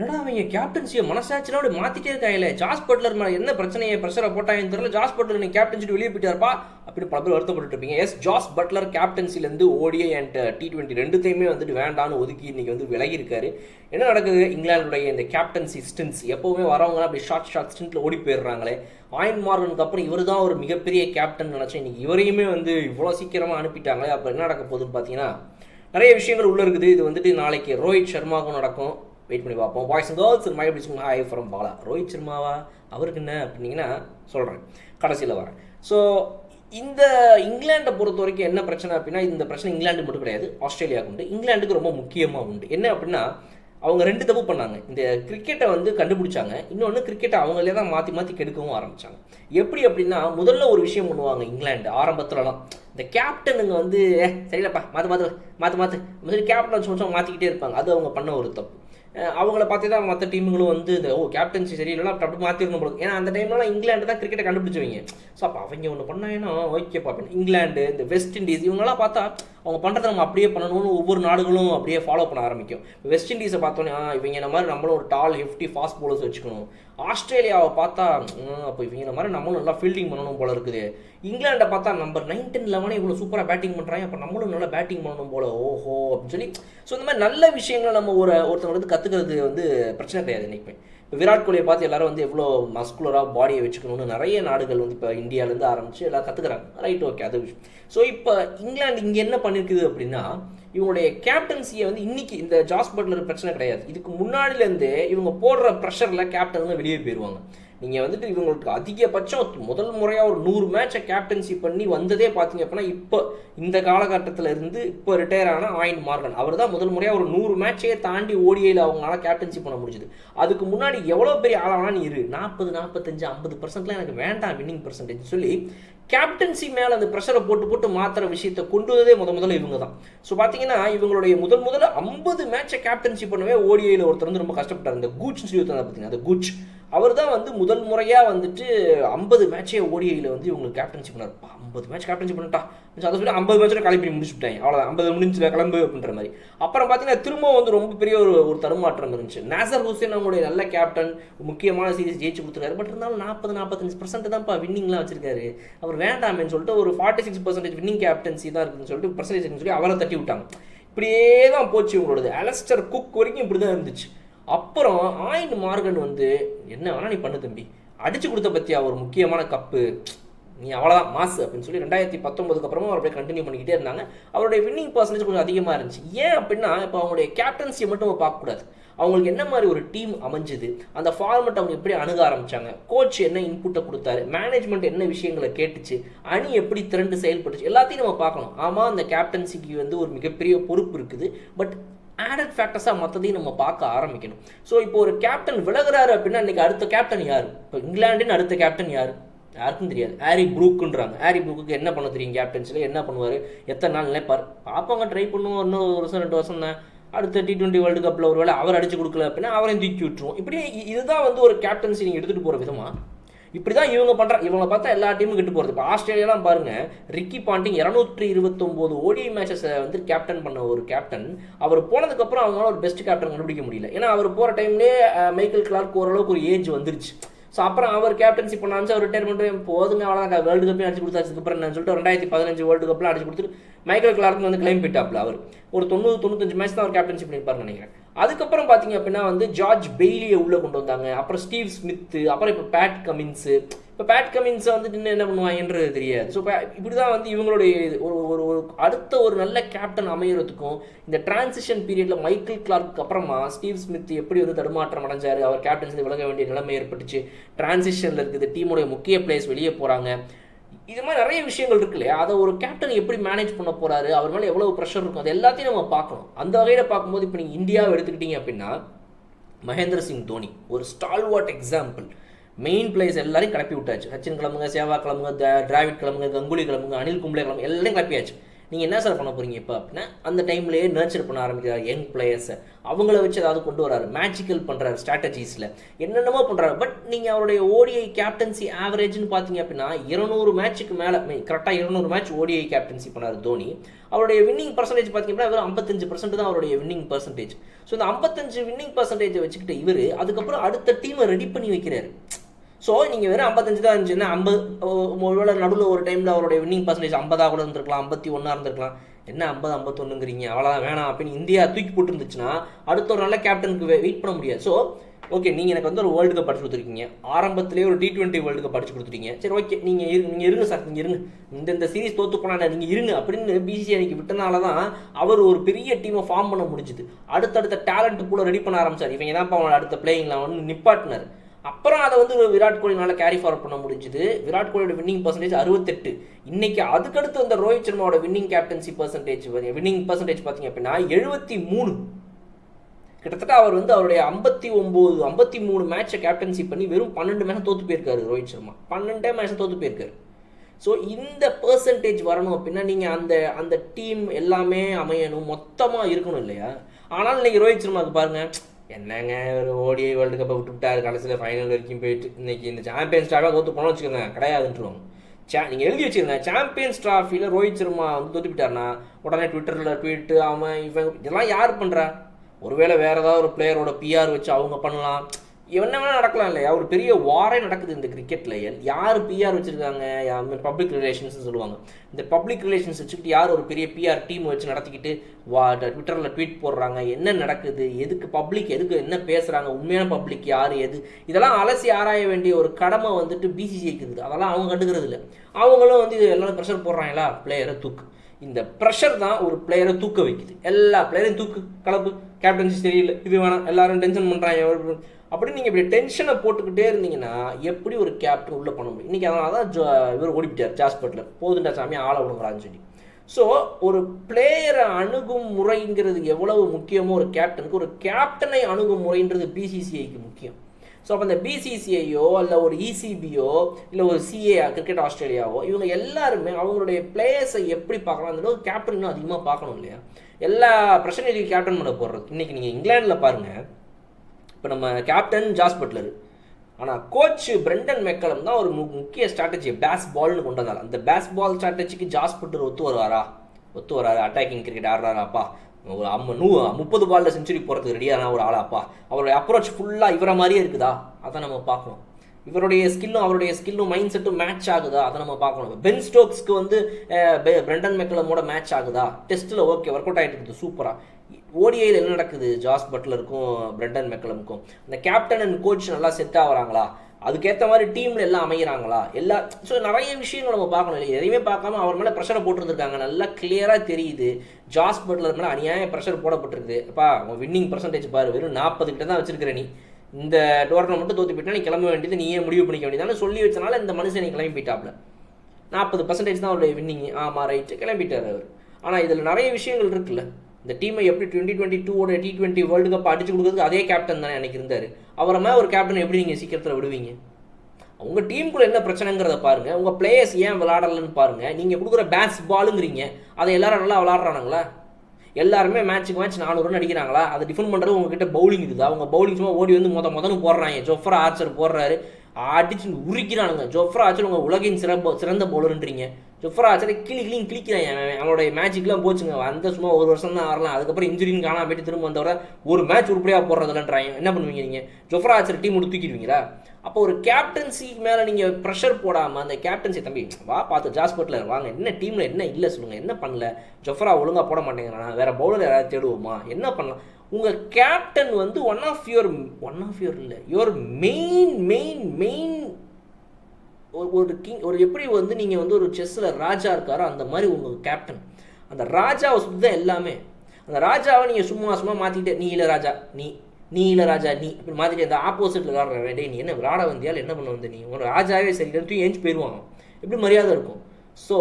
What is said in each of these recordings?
என்னடா அவங்க கேப்டன்சியை மனசாட்சியில் அப்படி மாற்றிட்டே இருக்காங்களே ஜாஸ் பட்லர் மேலே என்ன பிரச்சனையை ப்ரெஷரை போட்டாங்கன்னு தெரியல. ஜாஸ் பட்லர் நீ கேப்டன்சிட்டு வெளியே போயிட்டாருப்பா அப்படின்னு பல பேர் வருத்தப்பட்டு இருப்பீங்க. எஸ் ஜாஸ் பட்லர் கேப்டன்சிலேருந்து ஓடிஐ அண்ட் டி டுவெண்ட்டி ரெண்டுத்தையுமே வந்துட்டு வேண்டான்னு ஒதுக்கி இன்னைக்கு வந்து விலகி இருக்காரு. என்ன நடக்குது? இங்கிலாந்துடைய இந்த கேப்டன்சி ஸ்டின்ஸ் எப்போவுமே வரவங்க அப்படி ஷார்ட் ஷார்ட் ஸ்டின்ட்டில் ஓடி போயிடுறாங்களே. ஆயன் மார்கனுக்கு அப்புறம் இவர் தான் ஒரு மிகப்பெரிய கேப்டன் நினச்சேன் இன்னைக்கு இவரையுமே வந்து இவ்வளோ சீக்கிரமாக அனுப்பிட்டாங்களே. அப்போ என்ன நடக்க போகுதுன்னு பார்த்தீங்கன்னா நிறைய விஷயங்கள் உள்ளே இருக்குது. இது வந்துட்டு நாளைக்கு ரோஹித் சர்மாவுக்கும் நடக்கும். வெயிட் பண்ணி பார்ப்போம். பாய்ஸ் அண்ட் கேர்ள்ஸ் மை பிடிச்சிங்க ஹாய் ஃப்ரம் பாலா ரோஹித் சர்மாவா? அவருக்கு என்ன அப்படின்னீங்கன்னா சொல்கிறேன் கடைசியில் வரேன். ஸோ இந்த இங்கிலாண்டை பொறுத்த வரைக்கும் என்ன பிரச்சனை அப்படின்னா இந்த பிரச்சனை இங்கிலாந்து மட்டும் கிடையாது ஆஸ்திரேலியாவுக்கு உண்டு. இங்கிலாந்துக்கு ரொம்ப முக்கியமாக உண்டு. என்ன அப்படின்னா அவங்க ரெண்டு தப்பு பண்ணாங்க. இந்த கிரிக்கெட்டை வந்து கண்டுபிடிச்சாங்க. இன்னொன்று கிரிக்கெட்டை அவங்களே தான் மாற்றி மாற்றி கெடுக்கவும் ஆரம்பித்தாங்க எப்படி அப்படின்னா முதல்ல ஒரு விஷயம் பண்ணுவாங்க இங்கிலாந்து ஆரம்பத்துலலாம். இந்த கேப்டனுங்க வந்து சரியில்லப்பா மாற்று மாற்று மாற்று மாற்று கேப்டன் வச்சு மாற்றிக்கிட்டே இருப்பாங்க. அது அவங்க பண்ண ஒரு தப்பு. அவங்கள பார்த்து தான் மற்ற டீமுங்களும் வந்து இந்த ஓ கேப்டன்சி சரியில்லைனா அப்படி அப்படி மாற்றிருக்கணும் போல ஏன்னா அந்த டைம்லாம் இங்கிலாந்து தான் கிரிக்கெட்டை கண்டுபிடிச்சவங்க ஸோ அப்போ அவங்க ஒன்று பண்ணாங்கன்னா ஓகே பார்ப்பேன் இங்கிலாந்து இந்த வெஸ்ட் இண்டீஸ் இவங்கெல்லாம் பார்த்தா அவங்க பண்ணுறத நம்ம அப்படியே பண்ணணும்னு ஒவ்வொரு நாடுகளும் அப்படியே ஃபாலோ பண்ண ஆரம்பிக்கும். வெஸ்ட் இண்டீஸை பார்த்தோன்னே இவங்க இந்த மாதிரி நம்மளும் ஒரு டால் ஹிஃப்டி ஃபாஸ்ட் போலர்ஸ் வச்சுக்கணும். ஆஸ்திரேலியாவை பார்த்தா அப்போ இவங்க மாதிரி நம்மளும் நல்லா ஃபீல்டிங் பண்ணணும் போல இருக்குது. இங்கிலாண்டை பார்த்தா நம்பர் நைன் டென் லெவனே இவ்வளோ சூப்பராக பேட்டிங் பண்ணுறாங்க அப்போ நம்மளும் நல்லா பேட்டிங் பண்ணணும் போல. ஓஹோ அப்படின்னு சொல்லி ஸோ இந்த மாதிரி நல்ல விஷயங்களை நம்ம ஒரு ஒருத்தவங்க வந்து கற்றுக்கிறது வந்து பிரச்சனை கிடையாது என்றைக்குமே விராட் கோலியை பார்த்து எல்லாரும் வந்து எவ்வளோ மஸ்குலராக பாடியை வச்சுக்கணும்னு நிறைய நாடுகள் வந்து இப்போ இந்தியாவிலேருந்து ஆரம்பித்து எல்லாம் கற்றுக்குறாங்க ரைட் ஓகே அது விஷயம். ஸோ இப்போ இங்கிலாந்து இங்கே என்ன பண்ணியிருக்குது அப்படின்னா இவங்களுடைய கேப்டன்சியை வந்து இன்னைக்கு இந்த ஜாஸ் பட்லர் பிரச்சனை கிடையாது. இதுக்கு முன்னாடிலேருந்தே இவங்க போடுற ப்ரெஷரில் கேப்டன் வெளியே போயிடுவாங்க நீங்கள் வந்துட்டு இவங்களுக்கு அதிகபட்சம் முதல் முறையாக ஒரு நூறு மேட்சை கேப்டன்சி பண்ணி வந்ததே பார்த்தீங்க அப்படின்னா இப்போ இந்த காலகட்டத்தில் இருந்து இப்போ ரிட்டையர் ஆன ஆயின் மார்கன். அவர் தான் முதல் முறையாக ஒரு நூறு மேட்சையே தாண்டி ஓடிஐயில் அவங்களால கேப்டன்சி பண்ண முடிஞ்சுது. அதுக்கு முன்னாடி எவ்வளோ பெரிய ஆளானா நீ இரு. நாற்பது நாற்பத்தஞ்சு ஐம்பது பர்சன்ட்லாம் எனக்கு வேண்டாம் வின்னிங் பர்சன்டேஜ் சொல்லி கேப்டன்சி மேலே அந்த ப்ரெஷரை போட்டு போட்டு மாற்றுற விஷயத்தை கொண்டு வந்ததே முத முதல்ல இவங்க தான் ஸோ பார்த்தீங்கன்னா இவங்களுடைய முதல் முதல்ல ஐம்பது மேட்சை கேப்டன்சி பண்ணவே ஓடிஐயில் ஒருத்தர் வந்து ரொம்ப கஷ்டப்பட்டார். இந்த கூச் சொல்லி ஒருத்தர் பார்த்தீங்கன்னா அந்த கூச் அவர் தான் வந்து முதல் முறையாக வந்துட்டு ஐம்பது மேட்சே ஓடிஐயில் வந்து இவங்களுக்கு கேப்டன்ஷிப் பண்ணார். ஐம்பது மேட்ச் கேப்டன்ஷிப் பண்ணிட்டா. அதை சொல்லி ஐம்பது மேட்ச்சில் கிளம்பி முடிச்சுட்டாங்க அவ்வளோதான் ஐம்பது முடிஞ்சுல கிளம்பு அப்படின்ற மாதிரி. அப்புறம் பார்த்தீங்கன்னா திரும்ப வந்து ரொம்ப பெரிய ஒரு ஒரு தருமாற்றம் இருந்துச்சு. நாசர் ஹுசேன் அவங்களுடைய நல்ல கேப்டன் முக்கியமான சீரிஸ் ஜெயிச்சு கொடுத்துருக்காரு. பட் இருந்தாலும் நாற்பது நாற்பத்தஞ்சு பர்சன்ட் தான்ப்பா வின்னிங்லாம் வச்சிருக்காரு. அவர் வேண்டாமேன்னு சொல்லிட்டு ஒரு forty six percentage winning captaincy தான் இருக்குன்னு சொல்லிட்டு பர்சன்டேஜ் சொல்லி அவரை தட்டி விட்டாங்க. இப்படியே தான் போச்சு இவங்களோடது. அலஸ்டர் குக் வரைக்கும் இப்படி தான் இருந்துச்சு. அப்புறம் ஆயின் மார்கன் வந்து என்ன வேணா நீ பண்ணு தம்பி. அடிச்சு கொடுத்த பத்தியா? ஒரு முக்கியமான கப்பு. நீ அவ்வளோதான் மாசு அப்படின்னு சொல்லி ரெண்டாயிரத்தி பத்தொன்பதுக்கு அப்புறமா அவர் அப்படியே கண்டினியூ பண்ணிக்கிட்டே இருந்தாங்க. அவருடைய வின்னிங் பர்சன்டேஜ் கொஞ்சம் அதிகமாக இருந்துச்சு. ஏன் அப்படின்னா இப்போ அவங்களுடைய கேப்டன்சியை மட்டும் பார்க்கக்கூடாது அவங்களுக்கு என்ன மாதிரி ஒரு டீம் அமைஞ்சுது அந்த ஃபார்மெட் அவங்க எப்படி அணுக ஆரம்பித்தாங்க கோச் என்ன இன்புட்டை கொடுத்தாரு மேனேஜ்மெண்ட் என்ன விஷயங்களை கேட்டுச்சு அணி எப்படி திரண்டு செயல்பட்டுச்சு எல்லாத்தையும் நம்ம பார்க்கணும். ஆமாம் அந்த கேப்டன்சிக்கு வந்து ஒரு மிகப்பெரிய பொறுப்பு இருக்குது பட் ஆடட் ஃபேக்டர்ஸாக மற்றதையும் நம்ம பார்க்க ஆரம்பிக்கணும். ஸோ இப்போ ஒரு கேப்டன் விலகுறாரு அப்படின்னா இன்னைக்கு அடுத்த கேப்டன் யார்? இப்போ இங்கிலாண்டின் அடுத்த கேப்டன் யார்? யாருக்கும் தெரியாது. ஹாரி ப்ரூக்குன்றாங்க ஹாரி ப்ரூக்கு என்ன பண்ண தெரியும் கேப்டன்ஸில் என்ன பண்ணுவார்? எத்தனை நாள் நினைப்பார்? பார்ப்பாங்க ட்ரை பண்ணுவோம். இன்னும் ஒரு வருஷம் ரெண்டு வருஷம் தான். அடுத்த டி டுவெண்ட்டி வேர்ல்டு கப்பில் ஒரு வேளை அவர் அடிச்சு கொடுக்கல அப்படின்னா அவரையும் தூக்கி விட்டுருவோம். இப்படி இதுதான் வந்து ஒரு கேப்டன்சி நீங்கள் எடுத்துகிட்டு போகிற விதமாக இப்படி தான் இவங்க பண்ணுறாங்க இவங்க பார்த்தா எல்லா டீமும் கெட்டு போகிறது இப்போ ஆஸ்திரேலியாலாம் பாருங்கள் ரிக்கி பாண்டிங் இரநூற்றி இருபத்தொம்போது ஓடி மேட்சஸை வந்து கேப்டன் பண்ண ஒரு கேப்டன் அவர் போனதுக்கப்புறம் அவங்களால ஒரு பெஸ்ட் கேப்டன் கண்டுபிடிக்க முடியல. ஏன்னா அவர் போகிற டைம்லேயே மைக்கேல் கிளார்க் ஓரளவுக்கு ஒரு ஏஜ் வந்துருச்சு. ஸோ அப்புறம் அவர் கேப்டன்சி பண்ணாச்சு ஆரம்பிச்சு அவர் ரிட்டையர்மெண்ட் போதுங்க அவ்வளோதான் வேர்ல்டு கப்பையும் அடிச்சு கொடுத்தாச்சு. அப்புறம் நான் சொல்லிட்டு ரெண்டாயிரத்தி பதினஞ்சு வேர்ல்டு கப்லாம் அடிச்சு கொடுத்துட்டு மைக்கேல் கிளார்க்கு வந்து கிளைம் போயிட்டாப்ல அவர். ஒரு தொண்ணூறு தொண்ணூத்தஞ்சு மேட்ச் தான் அவர் கேப்டன்சி பண்ணியிருப்பாருன்னு நினைக்கிறேன். அதுக்கப்புறம் பார்த்தீங்க அப்படின்னா வந்து ஜார்ஜ் பெய்லியை உள்ளே கொண்டு வந்தாங்க. அப்புறம் ஸ்டீவ் ஸ்மித்து அப்புறம் இப்போ பேட் கமின்ஸு இப்போ பேட் கமின்ஸை வந்து இன்னும் என்ன பண்ணுவாங்கன்றது தெரியாது. ஸோ இப்படி தான் வந்து இவங்களுடைய இது ஒரு ஒரு அடுத்த ஒரு நல்ல கேப்டன் அமையறதுக்கும் இந்த டிரான்சிஷன் பீரியடில் மைக்கேல் கிளார்க்கு அப்புறமா ஸ்டீவ் ஸ்மித் எப்படி வந்து தடுமாற்றம் அடைஞ்சார் அவர் கேப்டன்சி விலக வேண்டிய நிலைமை ஏற்பட்டுச்சு. டிரான்சிஷனில் இருக்குது டீமுடைய முக்கிய பிளேயர்ஸ் வெளியே போகிறாங்க இது மாதிரி நிறைய விஷயங்கள் இருக்கு இல்லையா? அதை ஒரு கேப்டன் எப்படி மேனேஜ் பண்ண போகிறாரு அவர் மேலே எவ்வளோ ப்ரெஷர் இருக்கும் அது எல்லாத்தையும் நம்ம பார்க்கணும். அந்த வகையில் பார்க்கும்போது இப்போ நீங்கள் இந்தியாவை எடுத்துக்கிட்டீங்க அப்படின்னா மகேந்திர சிங் தோனி ஒரு ஸ்டால்வாட் எக்ஸாம்பிள் மெயின் பிளேயர்ஸ் எல்லாரையும் கிளப்பி விட்டாச்சு. சச்சின் கிளம்புங்க சேவா கிளம்புங்க த- டிராவிட் கிளம்புங்க கங்குலி கிளம்புங்க அனில் கும்ளே கிளம்புங்க எல்லாரையும் கிளப்பியாச்சு. நீங்கள் என்ன சார் பண்ண போகிறீங்க இப்போ அப்படின்னா அந்த டைம்லேயே நர்ச்சர் பண்ண ஆரம்பிக்கிறார் யங் பிளேயர்ஸை அவங்கள வச்சு ஏதாவது கொண்டு வராரு. மேஜிக்கல் பண்ணுறாரு ஸ்ட்ராட்டஜிஸில் என்னென்னமோ பண்ணுறாரு பட் நீங்கள் அவருடைய ஓடிஐ கேப்டன்சி ஆவரேஜ்னு பார்த்தீங்க அப்படின்னா இருநூறு மேட்ச்சுக்கு மேலே கரெக்டாக இருநூறு மேட்ச் ஓடிஐ கேப்டன்சி பண்ணார் தோனி. அவருடைய வின்னிங் பர்சன்டேஜ் பார்த்தீங்கன்னா வெறும் ஐம்பத்தஞ்சு பர்சன்ட் தான் அவருடைய வின்னிங் பர்சன்டேஜ் ஸோ இந்த ஐம்பத்தஞ்சு வின்னிங் பர்சன்டேஜை வச்சுக்கிட்டு இவர் அதுக்கப்புறம் அடுத்த டீமை ரெடி பண்ணி வைக்கிறாரு. ஸோ நீங்கள் வெறும் ஐம்பத்தஞ்சு தான் இருந்துச்சுன்னா ஐம்பது ஒருவேளை நடுவில் ஒரு டைமில் அவருடைய வின்னிங் பர்சன்டேஜ் ஐம்பதாக கூட இருந்திருக்கலாம் ஐம்பத்தி ஒன்றா இருந்திருக்கலாம். என்ன ஐம்பது ஐம்பத்தொன்னுங்கிறீங்க அவ்வளோதான் வேணாம் அப்படின்னு இந்தியா தூக்கி போட்டுருந்துச்சுன்னா அடுத்த ஒரு நல்ல கேப்டனுக்கு வெயிட் பண்ண முடியாது. ஸோ ஓகே நீங்கள் எனக்கு வந்து ஒரு வேர்ல்டு கப் படிச்சு கொடுத்துருக்கீங்க. ஆரம்பத்திலே ஒரு டி டுவெண்ட்டி வேர்ல்டு கப் படிச்சு கொடுத்துருக்கீங்க. சரி ஓகே நீங்கள் இரு நீங்கள் இருங்க சார் நீங்கள் இருங்க. இந்த இந்த சீரிஸ் தோத்து போனா நீங்கள் இருங்க அப்படின்னு பிசிசி அன்னைக்கு விட்டனால தான் அவர் ஒரு பெரிய டீமை ஃபார்ம் பண்ண முடிஞ்சுது. அடுத்தடுத்த டேலண்ட் கூட ரெடி பண்ண ஆரம்பிச்சார். இவங்க தான் அவன் அடுத்த பிளேயிங்ல வந்து நிப்பாட்டினார். அப்புறம் அதை வந்து விராட் கோலினால கேரி ஃபார்வர்ட் பண்ண முடிஞ்சுது. விராட் கோலியோட வின்னிங் பர்சன்டேஜ் அறுபத்தெட்டு. இன்னைக்கு அதுக்கடுத்து அந்த Rohit சர்மாவோட winning captaincy percentage winning percentage பார்த்தீங்க அப்படின்னா எழுபத்தி மூணு. கிட்டத்தட்ட அவர் வந்து அவருடைய ஐம்பத்தி ஒம்பது ஐம்பத்தி மூணு மேட்சை கேப்டன்சி பண்ணி வெறும் பன்னெண்டு மேட்ச் தோத்து போயிருக்காரு ரோஹித் சர்மா. பன்னெண்டே மேட்ச் தோத்து போயிருக்காரு. ஸோ இந்த பர்சன்டேஜ் வரணும் அப்படின்னா நீங்கள் அந்த அந்த டீம் எல்லாமே அமையணும் மொத்தமாக இருக்கணும் இல்லையா? ஆனால் இன்னைக்கு ரோஹித் சர்மாவுக்கு பாருங்கள் என்னங்க ஒரு ஓடிஐ வேர்ல்டு கப்பை விட்டுவிட்டாரு. கடைசியில் ஃபைனல் வரைக்கும் போயிட்டு இன்னைக்கு இந்த சாம்பியன்ஸ் ட்ராஃபியாக தோத்து போனோம் வச்சுக்கோங்க கிடையாதுன்றவாங்க. சே நீங்கள் எழுதி வச்சுருங்க சாம்பியன்ஸ் ட்ராஃபியில் ரோஹித் சர்மா வந்து தோத்து உடனே ட்விட்டரில் ட்வீட்டு அவன் இவன் இதெல்லாம் யார் பண்ணுறா ஒருவேளை வேறு ஏதாவது ஒரு பிளேயரோட பிஆர் வச்சு அவங்க பண்ணலாம். என்ன வேணால் நடக்கலாம் இல்லையா? ஒரு பெரிய வாரே நடக்குது இந்த கிரிக்கெட்டில் யார் பிஆர் வச்சுருக்காங்க? பப்ளிக் ரிலேஷன்ஸ் சொல்லுவாங்க. இந்த பப்ளிக் ரிலேஷன்ஸ் வச்சுக்கிட்டு யார் ஒரு பெரிய பிஆர் டீம் வச்சு நடத்திக்கிட்டு வா ட்விட்டரில் ட்வீட் போடுறாங்க? என்ன நடக்குது? எதுக்கு பப்ளிக் எதுக்கு என்ன பேசுகிறாங்க உண்மையான பப்ளிக் யார்? எது? இதெல்லாம் அலசி ஆராய வேண்டிய ஒரு கடமை வந்துட்டு பிசிசிஐக்கு இருக்குது. அதெல்லாம் அவங்க கண்டுக்கிறது இல்லை. அவங்களும் வந்து எல்லாரும் ப்ரெஷர் போடுறாங்களா? பிளேயரை தூக்கு. இந்த ப்ரெஷர் தான் ஒரு பிளேயரை தூக்க வைக்குது. எல்லா பிளேயரையும் தூக்கு கலப்பு. கேப்டன்சி சரியில்லை. இது வேணாம். எல்லாரும் டென்ஷன் பண்ணுறாங்க அப்படி நீங்கள் இப்படி டென்ஷனை போட்டுக்கிட்டே இருந்தீங்கன்னா எப்படி ஒரு கேப்டன் உள்ளே பண்ண முடியும்? இன்றைக்கி அதனால தான் ஜோ இவர் ஓடிப்பிட்டார் ஜாஸ்பட்டில் போதுண்டா சாமி ஆளை விடுங்கிறான்னு சொல்லி. ஸோ ஒரு பிளேயரை அணுகும் முறைங்கிறது எவ்வளவு முக்கியமோ ஒரு கேப்டனுக்கு ஒரு கேப்டனை அணுகும் முறைன்றது பிசிசிஐக்கு முக்கியம். ஸோ அப்போ அந்த பிசிசிஐயோ இல்லை ஒரு இசிபியோ இல்லை ஒரு சிஏ கிரிக்கெட் ஆஸ்திரேலியாவோ இவங்க எல்லாருமே அவங்களுடைய பிளேயர்ஸை எப்படி பார்க்கலாம் அந்த ஒரு கேப்டன் இன்னும் அதிகமாக பார்க்கணும் இல்லையா? எல்லா பிரச்சனையிலையும் கேப்டன் பண்ண போடுறது. இன்றைக்கி நீங்கள் இங்கிலாண்டில் பாருங்கள் இப்போ நம்ம கேப்டன் ஜாஸ் பட்லர். ஆனால் கோச் பிரெண்டன் மெக்கலம் தான் ஒரு முக்கிய ஸ்ட்ராட்டஜி பேஸ் பால்னு கொண்டு வந்தார் அந்த பேஸ் பால் ஸ்ட்ராட்டஜிக்கு ஜாஸ் பட்லர் ஒத்து வருவாரா? ஒத்து வராரு அட்டாக்கிங் கிரிக்கெட் ஆடுறாராப்பா. ஒரு அம்ம நூ முப்பது பாலில் செஞ்சுரி போகிறதுக்கு ரெடியான ஒரு ஆளாப்பா. அவருடைய அப்ரோச் ஃபுல்லாக இவரை மாதிரியே இருக்குதா? அதை நம்ம பார்க்கணும். இவருடைய ஸ்கில்லும் அவருடைய ஸ்கில்லும் மைண்ட் செட்டும் மேட்ச் ஆகுதா? அதை நம்ம பார்க்கணும். பென் ஸ்டோக்ஸ்க்கு வந்து பிரெண்டன் மெக்கலமோட மேட்ச் ஆகுதா? டெஸ்ட்டில் ஓகே ஒர்க் அவுட் ஆகிட்டு இருக்குது சூப்பராக ஓடிஐயில் என்ன நடக்குது? ஜாஸ் பட்லருக்கும் பிரெண்டன் மெக்கலமுக்கும் அந்த கேப்டன் அண்ட் கோச் நல்லா செட் ஆகிறாங்களா? அதுக்கேற்ற மாதிரி டீமில் எல்லாம் அமைகிறாங்களா எல்லா ஸோ நிறைய விஷயங்கள் நம்ம பார்க்கணும். இல்லை எதையுமே பார்க்காம அவர் மேலே ப்ரெஷரை போட்டுருந்துருக்காங்க. நல்லா கிளியராக தெரியுது. ஜாஸ் பட்லர் மேலே அநியாய ப்ரெஷர் போடப்பட்டிருக்குது. அப்பா உங்கள் வின்னிங் பர்சன்டேஜ் பாரு. வெறும் நாற்பது கிட்ட தான் வச்சிருக்கிற நீ. இந்த டோர்னமெண்ட்டு மட்டும் போயிட்டா நீ கிளம்ப வேண்டியது நீயே முடிவு பண்ணிக்க வேண்டியதானு சொல்லி வச்சனால இந்த மனுஷன் நீ கிளம்பி போயிட்டாப்ல நாற்பது பர்சன்டேஜ் தான் அவருடைய வின்னிங் ஆமாம் ரைட்டு கிளம்பிட்டார் அவர். ஆனால் இதில் நிறைய விஷயங்கள் இருக்குல்ல. இந்த டீமை எப்படி டுவெண்ட்டி டுவெண்ட்டி டூவோட டி டுவெண்ட்டி வேர்ல்டு கப் அடிச்சு கொடுக்குறதுக்கு அதே கேப்டன் தானே எனக்கு இருந்தார். அவரை மாதிரி ஒரு கேப்டன் எப்படி நீங்கள் சீக்கிரத்தில் விடுவீங்க? உங்கள் டீமுக்குள்ள என்ன பிரச்சனைங்கிறத பாருங்கள் உங்கள் பிளேயர்ஸ் ஏன் விளாடலன்னு பாருங்கள் நீங்கள் கொடுக்குற பேட்ஸ் பாலுங்கிறீங்க அதை எல்லாரும் நல்லா விளாட்றானுங்களா எல்லாருமே மேட்ச்சுக்கு மேட்ச் நானூறு ரன் அடிக்கிறாங்களா? அதை டிஃபெண்ட் பண்ணுறது உங்ககிட்ட பவுலிங் இருக்குது அவங்க பவுலிங் சும்மா ஓடி வந்து மொத மொதன்னு போடுறாங்க. ஜொஃப்ரா ஆர்ச்சர் போடுறாரு. அடிச்சு உருக்கிறானுங்க. ஜொஃப்ரா ஆர்ச்சர் உங்கள் உலகின் சிறப்பு சிறந்த பவுலர்ன்றீங்க ஜொஃப்ரா ஆர்ச்சரை கிளி கிளியும் கிளிக்கிறாங்க அவனுடைய மேட்சுக்குலாம் போச்சுங்க. அந்த சும்மா ஒரு வருஷம் தான் வரலாம் அதுக்கப்புறம் இன்ஜுரின்னு காணாம போயிட்டு திரும்ப வந்தவரை ஒரு மேட்ச் உருப்படியாக போடுறதுலன்றாங்க என்ன பண்ணுவீங்க நீங்கள் ஜொஃப்ரா ஆர்ச்சர் டீம் விட்டு தூக்கிடுவீங்களா? அப்போ ஒரு கேப்டன்சி மேலே நீங்கள் ப்ரெஷர் போடாமல் அந்த கேப்டன்சி தம்பி வா பார்த்து ஜாஸ்பட்டில் வாங்க என்ன டீமில் என்ன இல்லை சொல்லுங்கள் என்ன பண்ணல? ஜொஃப்ரா ஒழுங்காக போட மாட்டேங்கிறானா? வேறு பவுலர் யாராவது தேடுவோமா? என்ன பண்ணலாம்? உங்கள் கேப்டன் வந்து one of your one of your இல்லை யுவர் மெயின் மெயின் மெயின் ஒரு கிங் ஒரு எப்படி வந்து நீங்கள் வந்து ஒரு செஸ்ஸில் ராஜா இருக்காரோ அந்த மாதிரி உங்கள் கேப்டன் அந்த ராஜாவை சுற்றி தான் எல்லாமே. அந்த ராஜாவை நீங்கள் சும்மா சும்மா மாற்றிக்கிட்டே நீ இல்லை ராஜா நீ நீ இல்லை ராஜா நீ இப்படி மாதிரி அந்த ஆப்போசிட்டில் விளாட்ற டே நீ என்ன விளாட வந்தியால் என்ன பண்ண வந்த நீ? உங்கள் ராஜாவே சரி தூக்கி ஏஞ்சி போயிடுவாங்க எப்படி மரியாதை இருக்கும். So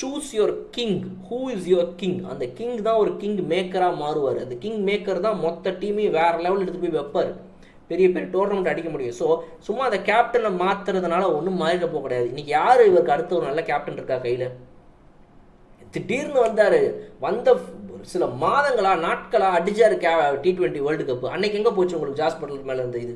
choose your king who is your king அந்த கிங் தான் ஒரு கிங் மேக்கராக மாறுவார். அந்த கிங் மேக்கர் தான் மொத்த டீமையும் வேறு லெவலில் எடுத்து போய் வைப்பார். பெரிய பெரிய டோர்னமெண்ட் அடிக்க முடியும். ஸோ சும்மா அந்த கேப்டனை மாற்றுறதுனால ஒன்றும் மாறிட போக கிடையாது. இன்றைக்கி யார் இவருக்கு அடுத்த ஒரு நல்ல கேப்டன் இருக்கா கையில்? திடீர்னு வந்தார். வந்த சில மாதங்களா நாட்களா அடிச்சார் K T twenty world cup அன்னைக்கு எங்கே போச்சு உங்களுக்கு? ஜாஸ்பிட்டலுக்கு மேலே இருந்த இது?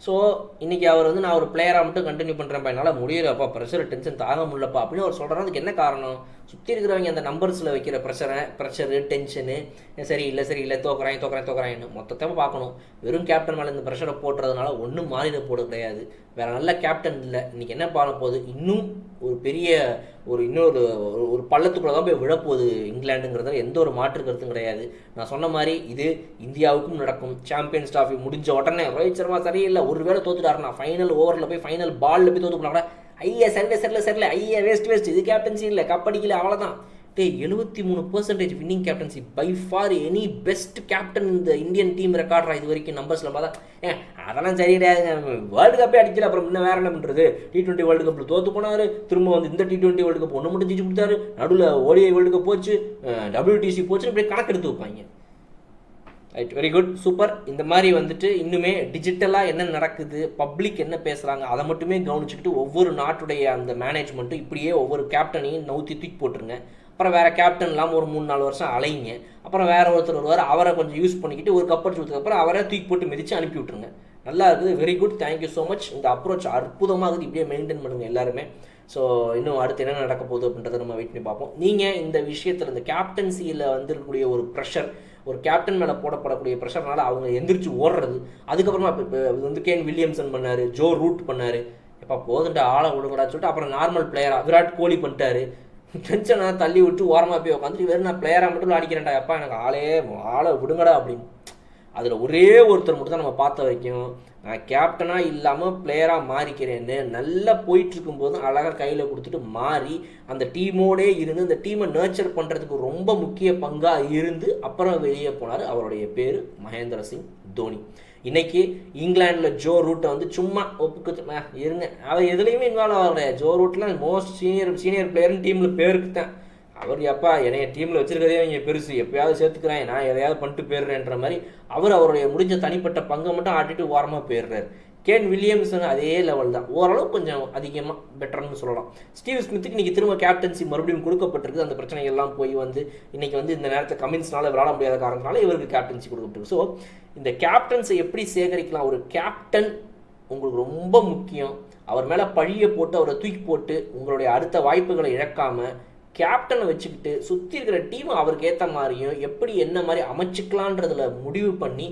ஸோ இன்னைக்கு அவர் வந்து நான் ஒரு பிளேயராக மட்டும் கண்டினியூ பண்ணுறேன்ப்பா என்னால் முடியலப்பா ப்ரெஷர் டென்ஷன் தாங்க முடியலப்பா அப்படின்னு அவர் சொல்கிறாரு அதுக்கு என்ன காரணம்? சுற்றி இருக்கிறவங்க அந்த நம்பர்ஸில் வைக்கிற ப்ரெஷரை ப்ரெஷரு டென்ஷனு சரி இல்லை சரி இல்லை தோக்குறாங்க தோக்குறேன் தோக்குறாங்கன்னு மொத்தத்தை பார்க்கணும். வெறும் கேப்டன் மேலே இந்த ப்ரெஷரை போட்டுறதுனால ஒன்றும் மாறிட போட கிடையாது. வேறு நல்ல கேப்டன் இல்லை. இன்றைக்கி என்ன பண்ண போகுது? இன்னும் ஒரு பெரிய ஒரு இன்னொரு ஒரு- ஒரு தான் போய் விழப்போகுது இங்கிலாந்துங்கிறதுல. எந்த ஒரு மாற்று கருத்தும் கிடையாது. நான் சொன்ன மாதிரி இது இந்தியாவுக்கும் நடக்கும். சாம்பியன்ஸ் ட்ராஃபி முடிஞ்ச உடனே ரோஹித் சர்மா சரியில்லை. ஒரு வேளை தோத்துட்டாருன்னா ஃபைனல் ஓவரில் போய் ஃபைனல் பாலில் போய் தோத்து கூட ஐயா சரில சரில சரியில்லை. ஐயா வேஸ்ட் வேஸ்ட் இது கேப்டன்சி இல்லை கப்படிக்கல அவ்வளோதான் டே எழுபத்தி மூணு percentage winning captaincy by far any best captain இந்த இந்தியன் டீம் ரெக்கார்டா இது வரைக்கும் நம்பர்ஸில் பார்த்தா. ஏன் அதெல்லாம் சரி கிடையாதுங்க. வேர்ல்டு கப்பே அடிக்கல அப்புறம் இன்னும் வேற என்ன பண்ணுறது டி டுவெண்ட்டி வேர்ல்டு கப்பில் தோத்து போனாரு. திரும்ப வந்து இந்த டி டுவெண்ட்டி வேர்ல்டு கப் ஒன்று மட்டும் ஜெயிச்சு கொடுத்தாரு. நடுவில் ஓடிஐ வேர்ல்டு கப் போச்சு. டபிள்யூடிசி போச்சு இப்படி கணக்கு எடுத்து வைப்பாங்க. ரைட் வெரி குட் சூப்பர் இந்த மாதிரி வந்துட்டு இன்னுமே டிஜிட்டலாக என்ன நடக்குது பப்ளிக் என்ன பேசுகிறாங்க அதை மட்டுமே கவனிச்சுக்கிட்டு ஒவ்வொரு நாட்டுடைய அந்த மேனேஜ்மெண்ட்டும் இப்படியே ஒவ்வொரு கேப்டனையும் நவுத்தி தூக்கி போட்டுருங்க. அப்புறம் வேறு கேப்டன் இல்லாமல் ஒரு மூணு நாலு வருஷம் அலைங்க. அப்புறம் வேறு ஒருத்தர் வருவார் அவரை கொஞ்சம் யூஸ் பண்ணிக்கிட்டு ஒரு கப் அடிச்சு அவரே அவரை தூக்கி போட்டு மிதித்து அனுப்பி விட்ருங்க நல்லா இருக்குது very good thank you so much இந்த அப்ரோச் அற்புதமாக இருக்குது. இப்படியே மெயின்டைன் பண்ணுங்கள் எல்லாருமே. ஸோ இன்னும் அடுத்து என்ன நடக்க போகுது அப்படின்றத நம்ம வெயிட் பண்ணி பார்ப்போம். நீங்கள் இந்த விஷயத்தில் இந்த கேப்டன்சியில் வந்திருக்கக்கூடிய ஒரு ப்ரெஷர் ஒரு கேப்டன் மேலே போடப்படக்கூடிய ப்ரெஷர்னால அவங்க எந்திரிச்சு ஓடுறது. அதுக்கப்புறமா இப்போ வந்து கேன் வில்லியம்சன் பண்ணார் ஜோ ரூட் பண்ணார். எப்பா போதுன்ட்டு ஆளை விடுங்கடான்னு சொல்லிட்டு அப்புறம் நார்மல் பிளேயராக விராட் கோலி பண்ணிட்டாரு. டென்ஷனாக தள்ளி விட்டு ஓரமாக போய் உட்காந்துட்டு வெறும் நான் பிளேயராக மட்டும் அடிக்கிறேன்டா எப்பா எனக்கு ஆளே ஆளை விடுங்கடா அப்படின்னு. அதில் ஒரே ஒருத்தர் மட்டும் தான் நம்ம பார்த்த வரைக்கும் நான் கேப்டனாக இல்லாமல் பிளேயராக மாறிக்கிறேன்னு நல்லா போயிட்டுருக்கும் போது அழகாக கையில் கொடுத்துட்டு மாறி அந்த டீமோடே இருந்து அந்த டீமை நர்ச்சர் பண்ணுறதுக்கு ரொம்ப முக்கிய பங்காக இருந்து அப்புறம் வெளியே போனார் அவருடைய பேர் மகேந்திர சிங் தோனி. இன்னைக்கு இங்கிலாண்டில் ஜோ ரூட்டை வந்து சும்மா ஒப்புக்கு இருங்க. அவர் எதுலேயுமே இன்வால்வ் ஆகல ஜோ ரூட்லாம் மோஸ்ட் சீனியர் சீனியர் பிளேயர்னு டீமில் பேருக்கு தான். அவர் எப்பா என்னைய டீமில் வச்சிருக்கதே இங்கே பெருசு. எப்பயாவது சேர்த்துக்கிறேன் நான் எதையாவது பண்ணிட்டு போயிடுறேன்ற மாதிரி அவர் அவருடைய முடிஞ்ச தனிப்பட்ட பங்கை மட்டும் ஆட்டிட்டு ஓரமாக போயிடுறாரு. கேன் வில்லியம்ஸன் அதே லெவல் தான். ஓரளவு கொஞ்சம் அதிகமாக பெட்டர்னு சொல்லலாம். ஸ்டீவ் ஸ்மித்துக்கு இன்னைக்கு திரும்ப கேப்டன்சி மறுபடியும் கொடுக்கப்பட்டிருக்கு அந்த பிரச்சனைகள் எல்லாம் போய் வந்து இன்னைக்கு வந்து இந்த நேரத்தில் கமின்ஸ்னால விளாட முடியாத காரணத்தினால இவருக்கு கேப்டன்சி கொடுக்கப்பட்டிருக்கு. ஸோ இந்த கேப்டன்ஸை எப்படி சேகரிக்கலாம்? ஒரு கேப்டன் உங்களுக்கு ரொம்ப முக்கியம். அவர் மேலே பழியை போட்டு அவரை தூக்கி போட்டு உங்களுடைய அடுத்த வாய்ப்புகளை இழக்காமல் கேப்டனை வச்சுக்கிட்டு சுற்றி இருக்கிற டீம் அவருக்கு ஏற்ற மாதிரியும் எப்படி என்ன மாதிரி அமைச்சிக்கலான்றதுல முடிவு பண்ணி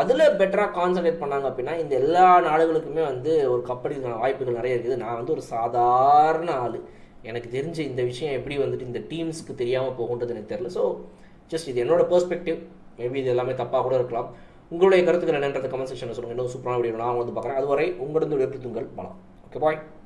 அதில் பெட்டராக கான்சன்ட்ரேட் பண்ணாங்க அப்படின்னா இந்த எல்லா நாடுகளுக்குமே வந்து ஒரு கப்படிக்கான வாய்ப்புகள் நிறைய இருக்குது. நான் வந்து ஒரு சாதாரண ஆள். எனக்கு தெரிஞ்ச இந்த விஷயம் எப்படி வந்துட்டு இந்த டீம்ஸ்க்கு தெரியாமல் போகுன்றது எனக்கு தெரியல. ஸோ ஜஸ்ட் இது என்னோட பெர்ஸ்பெக்டிவ் மேபி இது எல்லாமே தப்பாக கூட இருக்கலாம். உங்களுடைய கருத்துக்கள் என்னன்றது கமெண்ட் செக்ஷனில் சொல்லுங்கள் இன்னும் சூப்பரான வீடியோ நான் வந்து பார்க்குறேன். அதுவரை உங்களிடம் விடுத்துங்கள் பலம் ஓகே பாய்